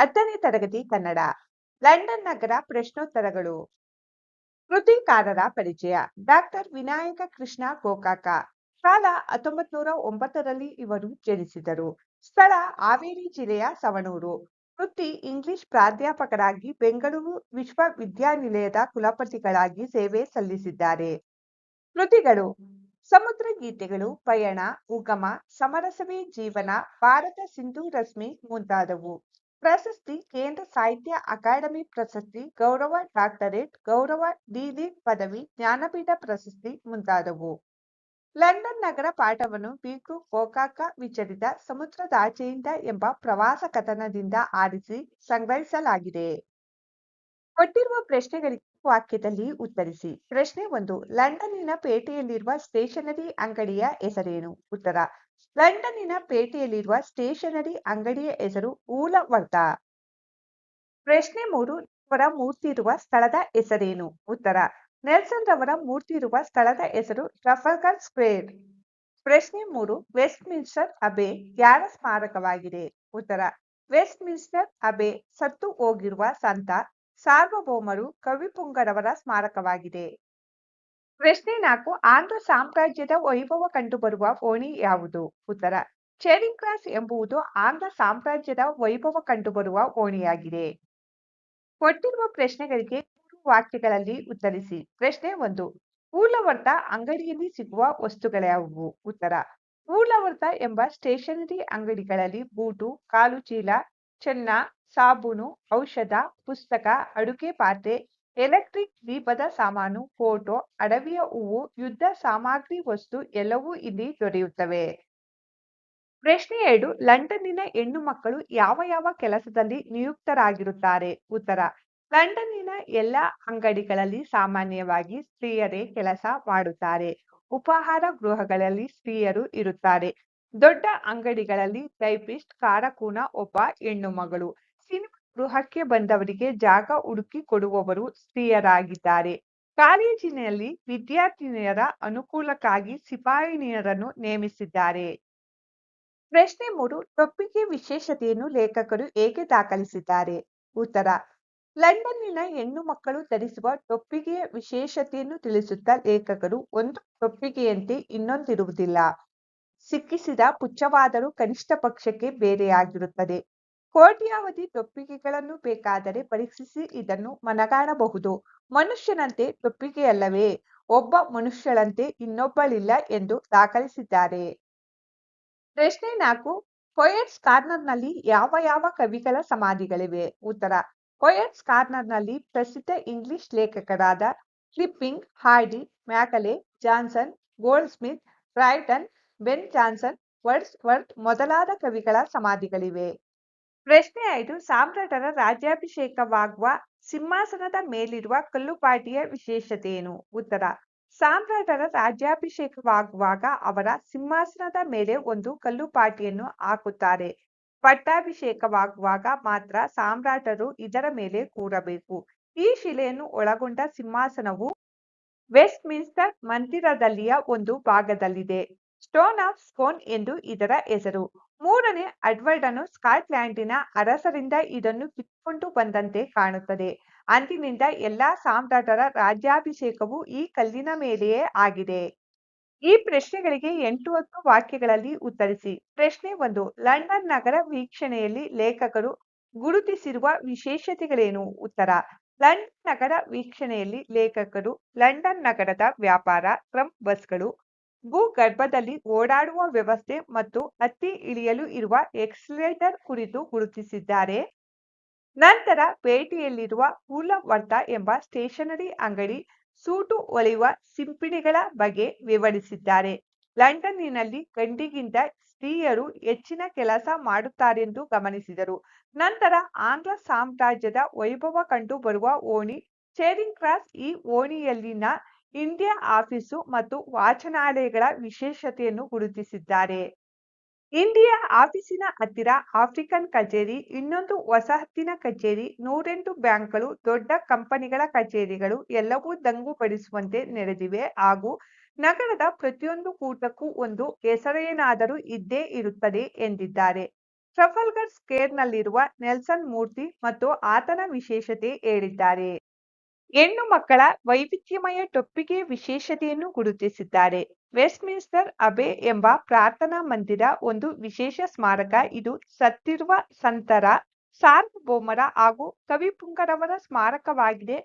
ಹತ್ತನೇ ತರಗತಿ ಕನ್ನಡ, ಲಂಡನ್ ನಗರ ಪ್ರಶ್ನೋತ್ತರಗಳು. ಕೃತಿಕಾರರ ಪರಿಚಯ, ಡಾಕ್ಟರ್ ವಿನಾಯಕ ಕೃಷ್ಣ ಗೋಕಾಕ. ಕಾಲ ಹತ್ತೊಂಬತ್ ನೂರ ಒಂಬತ್ತರಲ್ಲಿ ಇವರು ಜನಿಸಿದರು. ಸ್ಥಳ ಹಾವೇರಿ ಜಿಲ್ಲೆಯ ಸವಣೂರು. ವೃತ್ತಿ ಇಂಗ್ಲಿಷ್ ಪ್ರಾಧ್ಯಾಪಕರಾಗಿ ಬೆಂಗಳೂರು ವಿಶ್ವವಿದ್ಯಾನಿಲಯದ ಕುಲಪತಿಗಳಾಗಿ ಸೇವೆ ಸಲ್ಲಿಸಿದ್ದಾರೆ. ಕೃತಿಗಳು ಸಮುದ್ರ ಗೀತೆಗಳು ಪಯಣ, ಉಗಮ, ಸಮರಸವೇ ಜೀವನ, ಭಾರತ ಸಿಂಧು ರಶ್ಮಿ ಮುಂತಾದವು. ಪ್ರಶಸ್ತಿ ಕೇಂದ್ರ ಸಾಹಿತ್ಯ ಅಕಾಡೆಮಿ ಪ್ರಶಸ್ತಿ, ಗೌರವ ಡಾಕ್ಟರೇಟ್, ಗೌರವ ಡಿಲಿಟ್ ಪದವಿ, ಜ್ಞಾನಪೀಠ ಪ್ರಶಸ್ತಿ ಮುಂತಾದವು. ಲಂಡನ್ ನಗರ ಪಾಠವನ್ನು ಬೀಕು ಕೋಕಾಕ ವಿಚರಿತ ಸಮುದ್ರದಾಚೆಯಿಂದ ಎಂಬ ಪ್ರವಾಸ ಕಥನದಿಂದ ಆರಿಸಿ ಸಂಗ್ರಹಿಸಲಾಗಿದೆ. ಕೊಟ್ಟಿರುವ ಪ್ರಶ್ನೆಗಳಿಗೆ ವಾಕ್ಯದಲ್ಲಿ ಉತ್ತರಿಸಿ. ಪ್ರಶ್ನೆ ಒಂದು, ಲಂಡನ್ನಿನ ಪೇಟೆಯಲ್ಲಿರುವ ಸ್ಟೇಷನರಿ ಅಂಗಡಿಯ ಹೆಸರೇನು? ಉತ್ತರ ಲಂಡನ್ನಿನ ಪೇಟೆಯಲ್ಲಿರುವ ಸ್ಟೇಷನರಿ ಅಂಗಡಿಯ ಹೆಸರು ಊಲವರ್ಧ ಪ್ರಶ್ನೆ ಮೂರು, ಅವರ ಮೂರ್ತಿ ಇರುವ ಸ್ಥಳದ ಹೆಸರೇನು? ಉತ್ತರ, ನೆಲ್ಸನ್ ರವರ ಮೂರ್ತಿ ಇರುವ ಸ್ಥಳದ ಹೆಸರು ಟ್ರಫಲ್ಗರ್ ಸ್ಕ್ವೇರ್. ಪ್ರಶ್ನೆ ಮೂರು ವೆಸ್ಟ್ ಮಿನ್ಸ್ಟರ್ ಅಬೆ ಯಾರ ಸ್ಮಾರಕವಾಗಿದೆ? ಉತ್ತರ ವೆಸ್ಟ್ ಮಿನ್ಸ್ಟರ್ ಅಬೆ ಸತ್ತು ಹೋಗಿರುವ ಸಂತ ಸಾರ್ವಭೌಮರು ಕವಿಪುಂಗರವರ ಸ್ಮಾರಕವಾಗಿದೆ. ಪ್ರಶ್ನೆ ನಾಲ್ಕು, ಆಂಧ್ರ ಸಾಮ್ರಾಜ್ಯದ ವೈಭವ ಕಂಡುಬರುವ ಓಣಿ ಯಾವುದು? ಉತ್ತರ ಚೇರಿಂಗ್ ಕ್ರಾಸ್ ಎಂಬುದು ಆಂಧ್ರ ಸಾಮ್ರಾಜ್ಯದ ವೈಭವ ಕಂಡುಬರುವ ಓಣಿಯಾಗಿದೆ ಕೊಟ್ಟಿರುವ ಪ್ರಶ್ನೆಗಳಿಗೆ ಮೂರು ವಾಕ್ಯಗಳಲ್ಲಿ ಉತ್ತರಿಸಿ. ಪ್ರಶ್ನೆ ಒಂದು ಊಲವರ್ತ ಅಂಗಡಿಯಲ್ಲಿ ಸಿಗುವ ವಸ್ತುಗಳ್ಯಾವುವು ಉತ್ತರ ಊಲವರ್ತ ಎಂಬ ಸ್ಟೇಷನರಿ ಅಂಗಡಿಗಳಲ್ಲಿ ಬೂಟು, ಕಾಲು ಚೀಲ, ಚೆನ್ನ, ಸಾಬೂನು, ಔಷಧ, ಪುಸ್ತಕ, ಅಡುಗೆ ಪಾತ್ರೆ ಎಲೆಕ್ಟ್ರಿಕ್ ದೀಪದ ಸಾಮಾನು, ಫೋಟೋ, ಅಡವಿಯ ಹೂವು, ಯುದ್ಧ ಸಾಮಗ್ರಿ ವಸ್ತು ಎಲ್ಲವೂ ಇಲ್ಲಿ ದೊರೆಯುತ್ತವೆ. ಪ್ರಶ್ನೆ ಎರಡು, ಲಂಡನ್ನಿನ ಹೆಣ್ಣು ಮಕ್ಕಳು ಯಾವ ಯಾವ ಕೆಲಸದಲ್ಲಿ ನಿಯುಕ್ತರಾಗಿರುತ್ತಾರೆ? ಉತ್ತರ, ಲಂಡನ್ನಿನ ಎಲ್ಲ ಅಂಗಡಿಗಳಲ್ಲಿ ಸಾಮಾನ್ಯವಾಗಿ ಸ್ತ್ರೀಯರೇ ಕೆಲಸ ಮಾಡುತ್ತಾರೆ. ಉಪಹಾರ ಗೃಹಗಳಲ್ಲಿ ಸ್ತ್ರೀಯರು ಇರುತ್ತಾರೆ. ದೊಡ್ಡ ಅಂಗಡಿಗಳಲ್ಲಿ ಟೈಪಿಸ್ಟ್, ಕಾರಕೂನ ಒಬ್ಬ ಹೆಣ್ಣು ಮಗಳು. ಗೃಹಕ್ಕೆ ಬಂದವರಿಗೆ ಜಾಗ ಹುಡುಕಿ ಕೊಡುವವರು ಸ್ತ್ರೀಯರಾಗಿದ್ದಾರೆ. ಕಾಲೇಜಿನಲ್ಲಿ ವಿದ್ಯಾರ್ಥಿನಿಯರ ಅನುಕೂಲಕ್ಕಾಗಿ ಸಿಪಾಯಿನಿಯರನ್ನು ನೇಮಿಸಿದ್ದಾರೆ. ಪ್ರಶ್ನೆ ಮೂರು, ಟೊಪ್ಪಿಗೆ ವಿಶೇಷತೆಯನ್ನು ಲೇಖಕರು ಹೇಗೆ ದಾಖಲಿಸಿದ್ದಾರೆ? ಉತ್ತರ, ಲಂಡನ್ನಿನ ಹೆಣ್ಣು ಮಕ್ಕಳು ಧರಿಸುವ ಟೊಪ್ಪಿಗೆಯ ವಿಶೇಷತೆಯನ್ನು ತಿಳಿಸುತ್ತಾ ಲೇಖಕರು ಒಂದು ಟೊಪ್ಪಿಗೆಯಂತೆ ಇನ್ನೊಂದಿರುವುದಿಲ್ಲ. ಸಿಕ್ಕಿಸಿದ ಪುಚ್ಚವಾದರೂ ಕನಿಷ್ಠ ಪಕ್ಷಕ್ಕೆ ಬೇರೆಯಾಗಿರುತ್ತದೆ. ಕೋಟ್ಯಾವಧಿ ಟೊಪ್ಪಿಗೆಗಳನ್ನು ಬೇಕಾದರೆ ಪರೀಕ್ಷಿಸಿ ಇದನ್ನು ಮನಗಾಣಬಹುದು ಮನುಷ್ಯನಂತೆ ಟೊಪ್ಪಿಗೆಯಲ್ಲವೇ ಒಬ್ಬ ಮನುಷ್ಯಳಂತೆ ಇನ್ನೊಬ್ಬಳಿಲ್ಲ ಎಂದು ದಾಖಲಿಸಿದ್ದಾರೆ. ಪ್ರಶ್ನೆ ನಾಲ್ಕು, ಪೊಯೆಟ್ಸ್ ಕಾರ್ನರ್ನಲ್ಲಿ ಯಾವ ಯಾವ ಕವಿಗಳ ಸಮಾಧಿಗಳಿವೆ? ಉತ್ತರ, ಪೊಯೆಟ್ಸ್ ಕಾರ್ನರ್ನಲ್ಲಿ ಪ್ರಸಿದ್ಧ English ಲೇಖಕರಾದ Kipling Hardy, Macaulay, Johnson Goldsmith written Ben Jonson, Wordsworth ಮೊದಲಾದ ಕವಿಗಳ ಸಮಾಧಿಗಳಿವೆ. ಪ್ರಶ್ನೆ ಐದು, ಸಾಮ್ರಾಟರ ರಾಜ್ಯಾಭಿಷೇಕವಾಗುವ ಸಿಂಹಾಸನದ ಮೇಲಿರುವ ಕಲ್ಲುಪಾಟಿಯ ವಿಶೇಷತೆಯೇನು? ಉತ್ತರ, ಸಾಮ್ರಾಟರ ರಾಜ್ಯಾಭಿಷೇಕವಾಗುವಾಗ ಅವರ ಸಿಂಹಾಸನದ ಮೇಲೆ ಒಂದು ಕಲ್ಲುಪಾಟಿಯನ್ನು ಹಾಕುತ್ತಾರೆ. ಪಟ್ಟಾಭಿಷೇಕವಾಗುವಾಗ ಮಾತ್ರ ಸಾಮ್ರಾಟರು ಇದರ ಮೇಲೆ ಕೂರಬೇಕು. ಈ ಶಿಲೆಯನ್ನು ಒಳಗೊಂಡ ಸಿಂಹಾಸನವು ವೆಸ್ಟ್ ಮಿನ್ಸ್ಟರ್ ಮಂದಿರದಲ್ಲಿಯ ಒಂದು ಭಾಗದಲ್ಲಿದೆ. ಸ್ಟೋನ್ ಆಫ್ ಸ್ಕೋನ್ ಎಂದು ಇದರ ಹೆಸರು. ಮೂರನೇ ಅಡ್ವರ್ಡನು ಸ್ಕಾಟ್ಲ್ಯಾಂಡಿನ ಅರಸರಿಂದ ಇದನ್ನು ಕಿತ್ತುಕೊಂಡು ಬಂದಂತೆ ಕಾಣುತ್ತದೆ. ಅಂದಿನಿಂದ ಎಲ್ಲಾ ಸಾಮ್ರಾಟರ ರಾಜ್ಯಾಭಿಷೇಕವು ಈ ಕಲ್ಲಿನ ಮೇಲೆಯೇ ಆಗಿದೆ. ಈ ಪ್ರಶ್ನೆಗಳಿಗೆ ಎಂಟು ಹತ್ತು ವಾಕ್ಯಗಳಲ್ಲಿ ಉತ್ತರಿಸಿ. ಪ್ರಶ್ನೆ ಒಂದು, ಲಂಡನ್ ನಗರ ವೀಕ್ಷಣೆಯಲ್ಲಿ ಲೇಖಕರು ಗುರುತಿಸಿರುವ ವಿಶೇಷತೆಗಳೇನು? ಉತ್ತರ, ಲಂಡನ್ ನಗರ ವೀಕ್ಷಣೆಯಲ್ಲಿ ಲೇಖಕರು ಲಂಡನ್ ನಗರದ ವ್ಯಾಪಾರ, ಟ್ರಂಪ್ ಬಸ್ಗಳು ಭೂಗರ್ಭದಲ್ಲಿ ಓಡಾಡುವ ವ್ಯವಸ್ಥೆ ಮತ್ತು ಹತ್ತಿ ಇಳಿಯಲು ಇರುವ ಎಕ್ಸಲೇಟರ್ ಕುರಿತು ಗುರುತಿಸಿದ್ದಾರೆ. ನಂತರ ಪೇಟೆಯಲ್ಲಿರುವ ಹೂಲವರ್ತ ಎಂಬ ಸ್ಟೇಷನರಿ ಅಂಗಡಿ ಸೂಟು ಒಲೆಯುವ ಸಿಂಪಿಣಿಗಳ ಬಗ್ಗೆ ವಿವರಿಸಿದ್ದಾರೆ. ಲಂಡನ್ನಿನಲ್ಲಿ ಗಂಡಿಗಿಂತ ಸ್ತ್ರೀಯರು ಹೆಚ್ಚಿನ ಕೆಲಸ ಮಾಡುತ್ತಾರೆಂದು ಗಮನಿಸಿದರು. ನಂತರ ಆಂಗ್ಲ ಸಾಮ್ರಾಜ್ಯದ ವೈಭವ ಕಂಡು ಬರುವ ಓಣಿ ಚೇರಿಂಗ್ ಕ್ರಾಸ್ ಈ ಓಣಿಯಲ್ಲಿನ ಇಂಡಿಯಾ ಆಫೀಸು ಮತ್ತು ವಾಚನಾಲಯಗಳ ವಿಶೇಷತೆಯನ್ನು ಗುರುತಿಸಿದ್ದಾರೆ. ಇಂಡಿಯಾ ಆಫೀಸಿನ ಹತ್ತಿರ ಆಫ್ರಿಕನ್ ಕಚೇರಿ, ಇನ್ನೊಂದು ವಸಾಹತಿನ ಕಚೇರಿ, ನೂರೆಂಟು ಬ್ಯಾಂಕ್ಗಳು, ದೊಡ್ಡ ಕಂಪನಿಗಳ ಕಚೇರಿಗಳು ಎಲ್ಲವೂ ದಂಗುಪಡಿಸುವಂತೆ ನಡೆದಿವೆ ಹಾಗೂ ನಗರದ ಪ್ರತಿಯೊಂದು ಕೂಟಕ್ಕೂ ಒಂದು ಹೆಸರೇನಾದರೂ ಇದ್ದೇ ಇರುತ್ತದೆ ಎಂದಿದ್ದಾರೆ. ಟ್ರಫಲ್ಗರ್ ಸ್ಕ್ವೇರ್ನಲ್ಲಿರುವ ನೆಲ್ಸನ್ ಮೂರ್ತಿ ಮತ್ತು ಆತನ ವಿಶೇಷತೆ ಹೇಳಿದ್ದಾರೆ. ಹೆಣ್ಣು ಮಕ್ಕಳ ವೈವಿಧ್ಯಮಯ ಟೊಪ್ಪಿಗೆ ವಿಶೇಷತೆಯನ್ನು ಗುರುತಿಸಿದ್ದಾರೆ. ವೆಸ್ಟ್ಮಿನ್ಸ್ಟರ್ ಅಬೆ ಎಂಬ ಪ್ರಾರ್ಥನಾ ಮಂದಿರ ಒಂದು ವಿಶೇಷ ಸ್ಮಾರಕ. ಇದು ಸತ್ತಿರುವ ಸಂತರ ಸಾರ್ವಭೌಮರ ಹಾಗೂ ಕವಿಪುಂಗರವರ ಸ್ಮಾರಕವಾಗಿದೆ.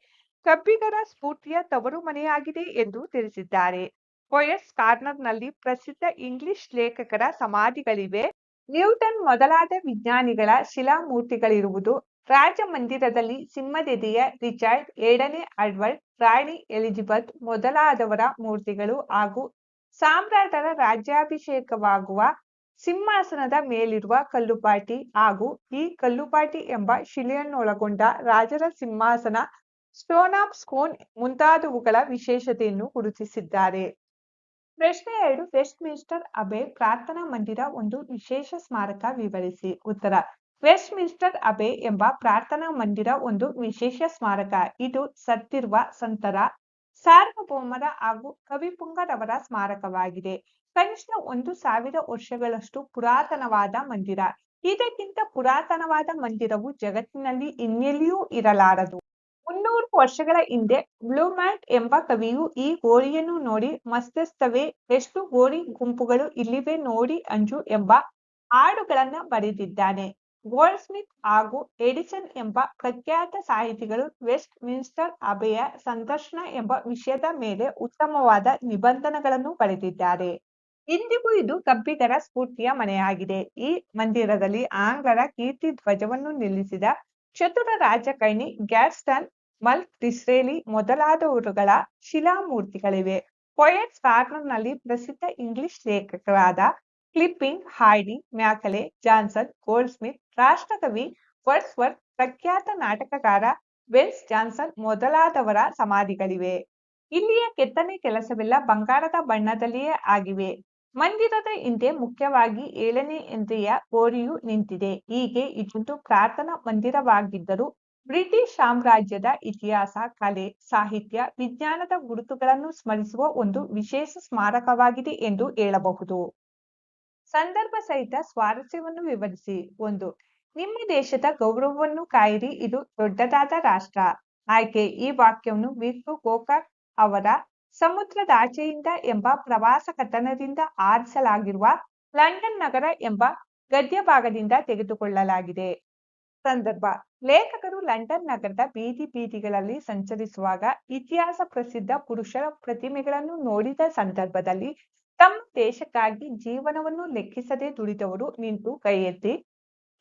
ಕಬ್ಬಿಗರ ಸ್ಫೂರ್ತಿಯ ತವರು ಮನೆಯಾಗಿದೆ ಎಂದು ತಿಳಿಸಿದ್ದಾರೆ. ಪೊಯಸ್ ಕಾರ್ನರ್ನಲ್ಲಿ ಪ್ರಸಿದ್ಧ ಇಂಗ್ಲಿಷ್ ಲೇಖಕರ ಸಮಾಧಿಗಳಿವೆ. ನ್ಯೂಟನ್ ಮೊದಲಾದ ವಿಜ್ಞಾನಿಗಳ ಶಿಲಾಮೂರ್ತಿಗಳಿರುವುದು ರಾಜಮಂದಿರದಲ್ಲಿ ಸಿಂಹದೆದೆಯ ರಿಚರ್ಡ್ ಎರಡನೇ ಅಡ್ವರ್ಡ್ ರಾಣಿ ಎಲಿಜಬೆತ್ ಮೊದಲಾದವರ ಮೂರ್ತಿಗಳು ಹಾಗೂ ಸಾಮ್ರಾಟರ ರಾಜ್ಯಾಭಿಷೇಕವಾಗುವ ಸಿಂಹಾಸನದ ಮೇಲಿರುವ ಕಲ್ಲುಪಾಟಿ ಹಾಗೂ ಈ ಕಲ್ಲುಪಾಟಿ ಎಂಬ ಶಿಲೆಯನ್ನೊಳಗೊಂಡ ರಾಜರ ಸಿಂಹಾಸನ ಸ್ಟೋನ್ ಆಫ್ ಸ್ಕೋನ್ ಮುಂತಾದವುಗಳ ವಿಶೇಷತೆಯನ್ನು ಗುರುತಿಸಿದ್ದಾರೆ. ಪ್ರಶ್ನೆ ಎರಡು ವೆಸ್ಟ್ ಮಿನಿಸ್ಟರ್ ಅಬೆ ಪ್ರಾರ್ಥನಾ ಮಂದಿರ ಒಂದು ವಿಶೇಷ ಸ್ಮಾರಕ ವಿವರಿಸಿ. ಉತ್ತರ ವೆಸ್ಟ್ ಮಿನ್ಸ್ಟರ್ ಅಬೆ ಎಂಬ ಪ್ರಾರ್ಥನಾ ಮಂದಿರ ಒಂದು ವಿಶೇಷ ಸ್ಮಾರಕ. ಇದು ಸತ್ತಿರುವ ಸಂತರ, ಸಾರ್ವಭೌಮರ ಹಾಗೂ ಕವಿಪುಂಗರವರ ಸ್ಮಾರಕವಾಗಿದೆ. ಕನಿಷ್ಠ ಒಂದು ಸಾವಿರ ವರ್ಷಗಳಷ್ಟು ಪುರಾತನವಾದ ಮಂದಿರ. ಇದಕ್ಕಿಂತ ಪುರಾತನವಾದ ಮಂದಿರವು ಜಗತ್ತಿನಲ್ಲಿ ಇನ್ನೆಲ್ಲಿಯೂ ಇರಲಾರದು. ಮುನ್ನೂರು ವರ್ಷಗಳ ಹಿಂದೆ ಬ್ಲೂಮ್ಯಾಟ್ ಎಂಬ ಕವಿಯು ಈ ಗೋರಿಯನ್ನು ನೋಡಿ ಮಸ್ತಸ್ತವೇ ಎಷ್ಟು ಗೋರಿ ಗುಂಪುಗಳು ಇಲ್ಲಿವೆ ನೋಡಿ ಅಂಜು ಎಂಬ ಹಾಡುಗಳನ್ನ ಬರೆದಿದ್ದಾನೆ. ಗೋಲ್ಡ್ ಸ್ಮಿತ್ ಹಾಗೂ ಎಡಿಸನ್ ಎಂಬ ಪ್ರಖ್ಯಾತ ಸಾಹಿತಿಗಳು ವೆಸ್ಟ್ ಮಿನ್ಸ್ಟರ್ ಅಬೆಯ ಸಂದರ್ಶನ ಎಂಬ ವಿಷಯದ ಮೇಲೆ ಉತ್ತಮವಾದ ನಿಬಂಧನಗಳನ್ನು ಬರೆದಿದ್ದಾರೆ ಇಂದಿಗೂ ಇದು ಕಬ್ಬಿಗರ ಸ್ಫೂರ್ತಿಯ ಮನೆಯಾಗಿದೆ ಈ ಮಂದಿರದಲ್ಲಿ ಆಂಗ್ಲರ ಕೀರ್ತಿ ಧ್ವಜವನ್ನು ನಿಲ್ಲಿಸಿದ ಚತುರ ರಾಜಕೈನಿ ಗ್ಯಾಸ್ಟನ್ ಮಲ್ಕ್ ಡಿಸ್ರೇಲಿ ಮೊದಲಾದವರುಗಳ ಶಿಲಾಮೂರ್ತಿಗಳಿವೆ ಪೊಯೆಟ್ಸ್ ಕಾರ್ನರ್ನಲ್ಲಿ ಪ್ರಸಿದ್ಧ English ಲೇಖಕರಾದ Kipling Hardy Macaulay Johnson Goldsmith ರಾಷ್ಟ್ರಕವಿ ವರ್ಡ್ಸ್ವರ್ತ್ ಪ್ರಖ್ಯಾತ ನಾಟಕಕಾರ ವೆಲ್ಸ್ ಜಾನ್ಸನ್ ಮೊದಲಾದವರ ಸಮಾಧಿಗಳಿವೆ. ಇಲ್ಲಿಯ ಕೆತ್ತನೆ ಕೆಲಸವೆಲ್ಲ ಬಂಗಾರದ ಬಣ್ಣದಲ್ಲಿಯೇ ಆಗಿವೆ. ಮಂದಿರದ ಹಿಂದೆ ಮುಖ್ಯವಾಗಿ ಏಳನೇ ಎಂದ್ರಿಯ ಗೋರಿಯು ನಿಂತಿದೆ. ಹೀಗೆ ಇದೊಂದು ಪ್ರಾರ್ಥನಾ ಮಂದಿರವಾಗಿದ್ದರೂ ಬ್ರಿಟಿಷ್ ಸಾಮ್ರಾಜ್ಯದ ಇತಿಹಾಸ, ಕಲೆ, ಸಾಹಿತ್ಯ, ವಿಜ್ಞಾನದ ಗುರುತುಗಳನ್ನು ಸ್ಮರಿಸುವ ಒಂದು ವಿಶೇಷ ಸ್ಮಾರಕವಾಗಿದೆ ಎಂದು ಹೇಳಬಹುದು. ಸಂದರ್ಭ ಸಹಿತ ಸ್ವಾರಸ್ಯವನ್ನು ವಿವರಿಸಿ. ಒಂದು, ನಿಮ್ಮ ದೇಶದ ಗೌರವವನ್ನು ಕಾಯಿರಿ. ಇದು ದೊಡ್ಡದಾದ ರಾಷ್ಟ್ರ. ಆಯ್ಕೆ, ಈ ವಾಕ್ಯವನ್ನು ವಿಷ್ಣು ಗೋಕಾಕ್ ಅವರ ಸಮುದ್ರದಾಚೆಯಿಂದ ಎಂಬ ಪ್ರವಾಸ ಕಥನದಿಂದ ಆರಿಸಲಾಗಿರುವ ಲಂಡನ್ ನಗರ ಎಂಬ ಗದ್ಯ ಭಾಗದಿಂದ ತೆಗೆದುಕೊಳ್ಳಲಾಗಿದೆ. ಸಂದರ್ಭ, ಲೇಖಕರು ಲಂಡನ್ ನಗರದ ಬೀದಿ ಬೀದಿಗಳಲ್ಲಿ ಸಂಚರಿಸುವಾಗ ಇತಿಹಾಸ ಪ್ರಸಿದ್ಧ ಪುರುಷರ ಪ್ರತಿಮೆಗಳನ್ನು ನೋಡಿದ ಸಂದರ್ಭದಲ್ಲಿ ತಮ್ಮ ದೇಶಕ್ಕಾಗಿ ಜೀವನವನ್ನು ಲೆಕ್ಕಿಸದೆ ದುಡಿದವರು ನಿಂತು ಕೈ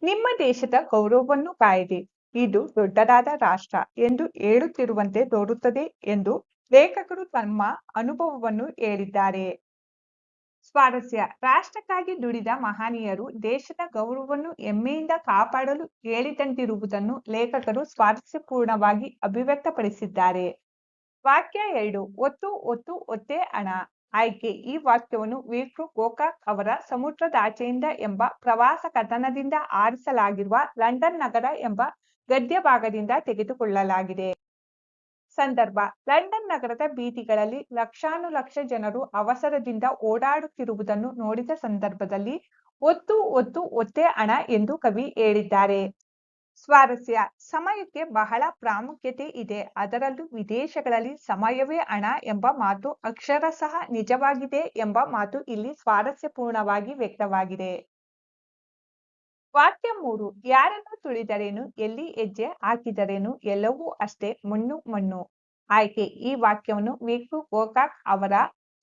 ನಿಮ್ಮ ದೇಶದ ಗೌರವವನ್ನು ಕಾಯಿದೆ ಇದು ದೊಡ್ಡದಾದ ರಾಷ್ಟ್ರ ಎಂದು ಹೇಳುತ್ತಿರುವಂತೆ ತೋರುತ್ತದೆ ಎಂದು ಲೇಖಕರು ತಮ್ಮ ಅನುಭವವನ್ನು ಹೇಳಿದ್ದಾರೆ. ಸ್ವಾರಸ್ಯ. ರಾಷ್ಟ್ರಕ್ಕಾಗಿ ದುಡಿದ ಮಹನೀಯರು ದೇಶದ ಗೌರವವನ್ನು ಹೆಮ್ಮೆಯಿಂದ ಕಾಪಾಡಲು ಹೇಳಿದಂತಿರುವುದನ್ನು ಲೇಖಕರು ಸ್ವಾರಸ್ಯಪೂರ್ಣವಾಗಿ ಅಭಿವ್ಯಕ್ತಪಡಿಸಿದ್ದಾರೆ. ವಾಕ್ಯ ಎರಡು, ಒತ್ತು ಒತ್ತು, ಒತ್ತೆ ಹಣ ಆಯ್ಕೆ ಈ ವಾಕ್ಯವನ್ನು ವಿಕ್ರು ಗೋಕಾಕ್ ಅವರ ಸಮುದ್ರದಾಚೆಯಿಂದ ಎಂಬ ಪ್ರವಾಸ ಕಥನದಿಂದ ಆರಿಸಲಾಗಿರುವ ಲಂಡನ್ ನಗರ ಎಂಬ ಗದ್ಯ ಭಾಗದಿಂದ ತೆಗೆದುಕೊಳ್ಳಲಾಗಿದೆ. ಸಂದರ್ಭ, ಲಂಡನ್ ನಗರದ ಬೀದಿಗಳಲ್ಲಿ ಲಕ್ಷಾನುಲಕ್ಷ ಜನರು ಅವಸರದಿಂದ ಓಡಾಡುತ್ತಿರುವುದನ್ನು ನೋಡಿದ ಸಂದರ್ಭದಲ್ಲಿ, ಒತ್ತು ಒತ್ತು, ಒತ್ತೆ ಹಣ ಎಂದು ಕವಿ ಹೇಳಿದ್ದಾರೆ. ಸ್ವಾರಸ್ಯ. ಸಮಯಕ್ಕೆ ಬಹಳ ಪ್ರಾಮುಖ್ಯತೆ ಇದೆ. ಅದರಲ್ಲೂ ವಿದೇಶಗಳಲ್ಲಿ ಸಮಯವೇ ಹಣ ಎಂಬ ಮಾತು ಅಕ್ಷರಶಃ ನಿಜವಾಗಿದೆ ಎಂಬ ಮಾತು ಇಲ್ಲಿ ಸ್ವಾರಸ್ಯಪೂರ್ಣವಾಗಿ ವ್ಯಕ್ತವಾಗಿದೆ. ವಾಕ್ಯ ಮೂರು. ಯಾರನ್ನು ತುಳಿದರೇನು, ಎಲ್ಲಿ ಹೆಜ್ಜೆ ಹಾಕಿದರೇನು, ಎಲ್ಲವೂ ಅಷ್ಟೇ ಮಣ್ಣು ಮಣ್ಣು. ಆಯ್ಕೆ. ಈ ವಾಕ್ಯವನ್ನು ವಿಕ್ರು ಗೋಕಾಕ್ ಅವರ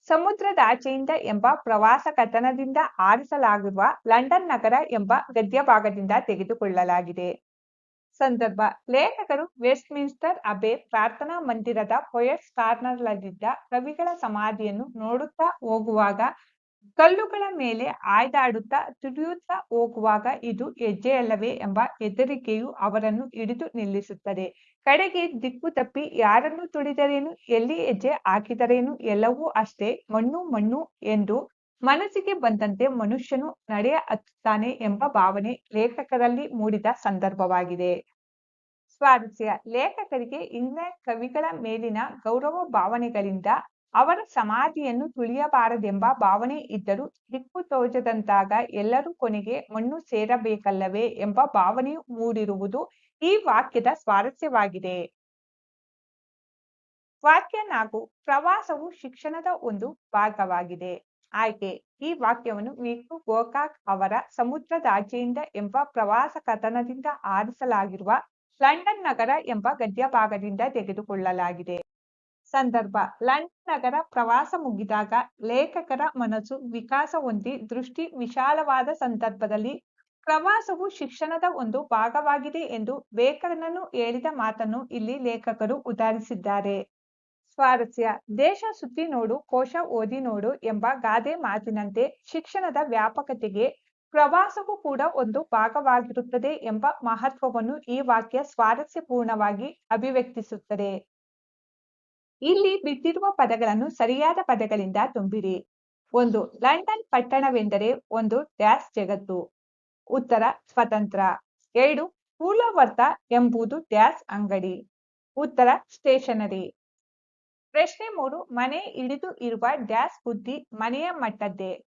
ಸಮುದ್ರದಾಚೆಯಿಂದ ಎಂಬ ಪ್ರವಾಸ ಕಥನದಿಂದ ಆರಿಸಲಾಗಿರುವ ಲಂಡನ್ ನಗರ ಎಂಬ ಗದ್ಯ ಭಾಗದಿಂದ ತೆಗೆದುಕೊಳ್ಳಲಾಗಿದೆ. ಸಂದರ್ಭ. ಲೇಖಕರು ವೆಸ್ಟ್ ಮಿನ್ಸ್ಟರ್ ಅಬೆ ಪ್ರಾರ್ಥನಾ ಮಂದಿರದ ಪೊಯಟ್ಸ್ ಕಾರ್ನರ್ನಲ್ಲಿದ್ದ ಕವಿಗಳ ಸಮಾಧಿಯನ್ನು ನೋಡುತ್ತಾ ಹೋಗುವಾಗ, ಕಲ್ಲುಗಳ ಮೇಲೆ ಆಯ್ದಾಡುತ್ತಾ ತುಳಿಯುತ್ತಾ ಹೋಗುವಾಗ ಇದು ಹೆಜ್ಜೆಯಲ್ಲವೇ ಎಂಬ ಹೆದರಿಕೆಯು ಅವರನ್ನು ಹಿಡಿದು ನಿಲ್ಲಿಸುತ್ತದೆ. ಕಡೆಗೆ ದಿಕ್ಕು ತಪ್ಪಿ ಯಾರನ್ನು ತುಳಿದರೇನು, ಎಲ್ಲಿ ಹೆಜ್ಜೆ ಹಾಕಿದರೇನು ಎಲ್ಲವೂ ಅಷ್ಟೇ, ಮಣ್ಣು ಮಣ್ಣು ಎಂದು ಮನಸ್ಸಿಗೆ ಬಂದಂತೆ ಮನುಷ್ಯನು ನಡೆಯ ಹತ್ತುತ್ತಾನೆ ಎಂಬ ಭಾವನೆ ಲೇಖಕರಲ್ಲಿ ಮೂಡಿದ ಸಂದರ್ಭವಾಗಿದೆ. ಸ್ವಾರಸ್ಯ. ಲೇಖಕರಿಗೆ ಇಂಗ್ಲೆಂಡ್ ಕವಿಗಳ ಮೇಲಿನ ಗೌರವ ಭಾವನೆಗಳಿಂದ ಅವರ ಸಮಾಧಿಯನ್ನು ತುಳಿಯಬಾರದೆಂಬ ಭಾವನೆ ಇದ್ದರೂ ದಿಕ್ಕು ತೋಜದಂತಾಗ ಎಲ್ಲರೂ ಕೊನೆಗೆ ಮಣ್ಣು ಸೇರಬೇಕಲ್ಲವೇ ಎಂಬ ಭಾವನೆ ಮೂಡಿರುವುದು ಈ ವಾಕ್ಯದ ಸ್ವಾರಸ್ಯವಾಗಿದೆ. ವಾಕ್ಯ ನಾಲ್ಕು. ಪ್ರವಾಸವು ಶಿಕ್ಷಣದ ಒಂದು ಭಾಗವಾಗಿದೆ. ಆಯ್ಕೆ ಈ ವಾಕ್ಯವನ್ನು ವಿಕು ಗೋಕಾಕ್ ಅವರ ಸಮುದ್ರದಾಚೆಯಿಂದ ಎಂಬ ಪ್ರವಾಸ ಕಥನದಿಂದ ಆರಿಸಲಾಗಿರುವ ಲಂಡನ್ ನಗರ ಎಂಬ ಗದ್ಯ ಭಾಗದಿಂದ ತೆಗೆದುಕೊಳ್ಳಲಾಗಿದೆ. ಸಂದರ್ಭ, ಲಂಡನ್ ನಗರ ಪ್ರವಾಸ ಮುಗಿದಾಗ ಲೇಖಕರ ಮನಸ್ಸು ವಿಕಾಸ ಹೊಂದಿ ದೃಷ್ಟಿ ವಿಶಾಲವಾದ ಸಂದರ್ಭದಲ್ಲಿ ಪ್ರವಾಸವು ಶಿಕ್ಷಣದ ಒಂದು ಭಾಗವಾಗಿದೆ ಎಂದು ಬೇಕರನನ್ನು ಹೇಳಿದ ಮಾತನ್ನು ಇಲ್ಲಿ ಲೇಖಕರು ಉದಾಹರಿಸಿದ್ದಾರೆ. ಸ್ವಾರಸ್ಯ. ದೇಶ ಸುತ್ತಿ ನೋಡು, ಕೋಶ ಓದಿ ನೋಡು ಎಂಬ ಗಾದೆ ಮಾತಿನಂತೆ ಶಿಕ್ಷಣದ ವ್ಯಾಪಕತೆಗೆ ಪ್ರವಾಸವು ಕೂಡ ಒಂದು ಭಾಗವಾಗಿರುತ್ತದೆ ಎಂಬ ಮಹತ್ವವನ್ನು ಈ ವಾಕ್ಯ ಸ್ವಾರಸ್ಯಪೂರ್ಣವಾಗಿ ಅಭಿವ್ಯಕ್ತಿಸುತ್ತದೆ. ಇಲ್ಲಿ ಬಿದ್ದಿರುವ ಪದಗಳನ್ನು ಸರಿಯಾದ ಪದಗಳಿಂದ ತುಂಬಿರಿ. ಒಂದು, ಲಂಡನ್ ಪಟ್ಟಣವೆಂದರೆ ಒಂದು ಡ್ಯಾಶ್ ಜಗತ್ತು. ಉತ್ತರ, ಸ್ವತಂತ್ರ. ಎರಡು ಪೂಲವರ್ತ ಎಂಬುದು ಡ್ಯಾಶ್ ಅಂಗಡಿ. ಉತ್ತರ, ಸ್ಟೇಷನರಿ. ಪ್ರಶ್ನೆ ಮೂರು, ಮನೆ ಇಳಿದು ಇರುವ ಡ್ಯಾಶ್ ಬುದ್ಧಿ ಮನೆಯ ಮಟ್ಟದ್ದೇ?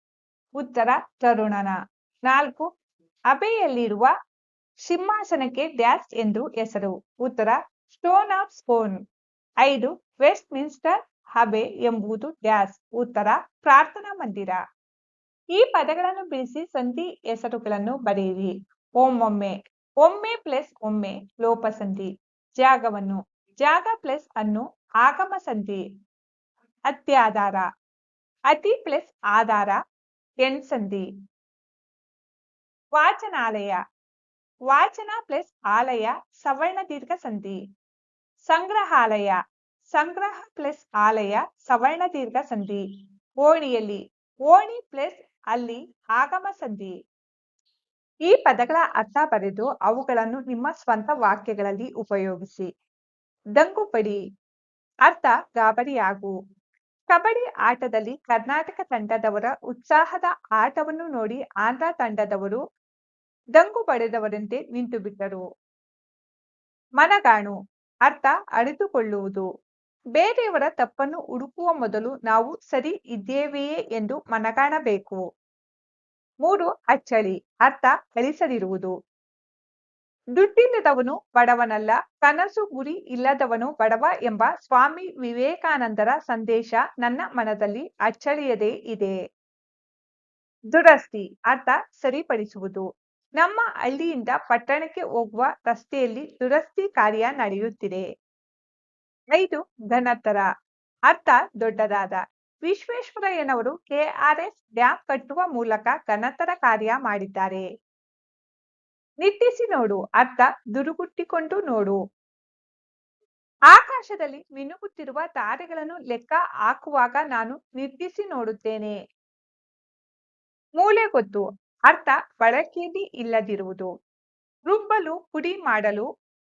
ಉತ್ತರ, ತರುಣನ. ನಾಲ್ಕು, ಅಬೆಯಲ್ಲಿರುವ ಸಿಂಹಾಸನಕ್ಕೆ ಡ್ಯಾಶ್ ಎಂದು ಹೆಸರು. ಉತ್ತರ, ಸ್ಟೋನ್ ಆಫ್ ಸ್ಪೋನ್. ಐದು ವೆಸ್ಟ್ ಮಿನ್ಸ್ಟರ್ ಹಬೆ ಎಂಬುದು ಡ್ಯಾಶ್. ಉತ್ತರ, ಪ್ರಾರ್ಥನಾ ಮಂದಿರ. ಈ ಪದಗಳನ್ನು ಬಿಡಿಸಿ ಸಂಧಿ ಹೆಸರುಗಳನ್ನು ಬರೆಯಿರಿ. ಒಮ್ಮೊಮ್ಮೆ, ಒಮ್ಮೆ ಪ್ಲಸ್ ಒಮ್ಮೆ ಲೋಪ ಸಂಧಿ ಜಾಗವನ್ನು, ಜಾಗ ಪ್ಲಸ್ ಅನ್ನು ಆಗಮ ಸಂಧಿ ಅತ್ಯಾಧಾರ, ಅತಿ ಪ್ಲಸ್ ಆಧಾರ ಎಣ್ ಸಂಧಿ ವಾಚನಾಲಯ, ವಾಚನ ಪ್ಲಸ್ ಆಲಯ, ಸವರ್ಣ ದೀರ್ಘ ಸಂಧಿ ಸಂಗ್ರಹಾಲಯ, ಸಂಗ್ರಹ ಪ್ಲಸ್ ಆಲಯ, ಸವರ್ಣ ದೀರ್ಘ ಸಂಧಿ ಓಣಿಯಲ್ಲಿ, ಓಣಿ ಪ್ಲಸ್ ಅಲ್ಲಿ ಆಗಮ ಸಂಧಿ ಈ ಪದಗಳ ಅರ್ಥ ಬರೆದು ಅವುಗಳನ್ನು ನಿಮ್ಮ ಸ್ವಂತ ವಾಕ್ಯಗಳಲ್ಲಿ ಉಪಯೋಗಿಸಿ. ದಂಗು ಅರ್ಥ, ಗಾಬರಿಯಾಗು. ಕಬಡ್ಡಿ ಆಟದಲ್ಲಿ ಕರ್ನಾಟಕ ತಂಡದವರ ಉತ್ಸಾಹದ ಆಟವನ್ನು ನೋಡಿ ಆಂಧ್ರ ತಂಡದವರು ದಂಗು ಪಡೆದವರಂತೆ ನಿಂತು ಬಿಟ್ಟರು ಮನಗಾಣು, ಅರ್ಥ, ಅರಿತುಕೊಳ್ಳುವುದು. ಬೇರೆಯವರ ತಪ್ಪನ್ನು ಹುಡುಕುವ ಮೊದಲು ನಾವು ಸರಿ ಇದ್ದೇವೆಯೇ ಎಂದು ಮನಗಾಣಬೇಕು. ಮೂರು, ಅಚ್ಚಳಿ, ಅರ್ಥ, ಕಲಿಸದಿರುವುದು. ದುಡ್ಡಿಲ್ಲದವನು ಬಡವನಲ್ಲ, ಕನಸು ಗುರಿ ಇಲ್ಲದವನು ಬಡವ ಎಂಬ ಸ್ವಾಮಿ ವಿವೇಕಾನಂದರ ಸಂದೇಶ ನನ್ನ ಮನದಲ್ಲಿ ಅಚ್ಚಳಿಯದೇ ಇದೆ. ದುರಸ್ತಿ, ಅರ್ಥ ಸರಿಪಡಿಸುವುದು. ನಮ್ಮ ಹಳ್ಳಿಯಿಂದ ಪಟ್ಟಣಕ್ಕೆ ಹೋಗುವ ರಸ್ತೆಯಲ್ಲಿ ದುರಸ್ತಿ ಕಾರ್ಯ ನಡೆಯುತ್ತಿದೆ. ಐದು ಘನತರ ಅರ್ಥ ದೊಡ್ಡದಾದ. ವಿಶ್ವೇಶ್ವರಯ್ಯನವರು ಕೆಆರ್ಎಸ್ ಡ್ಯಾಂ ಕಟ್ಟುವ ಮೂಲಕ ಘನತರ ಕಾರ್ಯ ಮಾಡಿದ್ದಾರೆ. ನಿಟ್ಟಿಸಿ ನೋಡು, ಅರ್ಥ ದುರುಗುಟ್ಟಿಕೊಂಡು ನೋಡು. ಆಕಾಶದಲ್ಲಿ ಮಿನುಗುತ್ತಿರುವ ತಾರೆಗಳನ್ನು ಲೆಕ್ಕ ಹಾಕುವಾಗ ನಾನು ನಿಟ್ಟಿಸಿ ನೋಡುತ್ತೇನೆ. ಮೂಲೆ ಗೊತ್ತು, ಅರ್ಥ ಬಳಕೆಯಲ್ಲಿ ಇಲ್ಲದಿರುವುದು. ರುಬ್ಬಲು, ಪುಡಿ ಮಾಡಲು,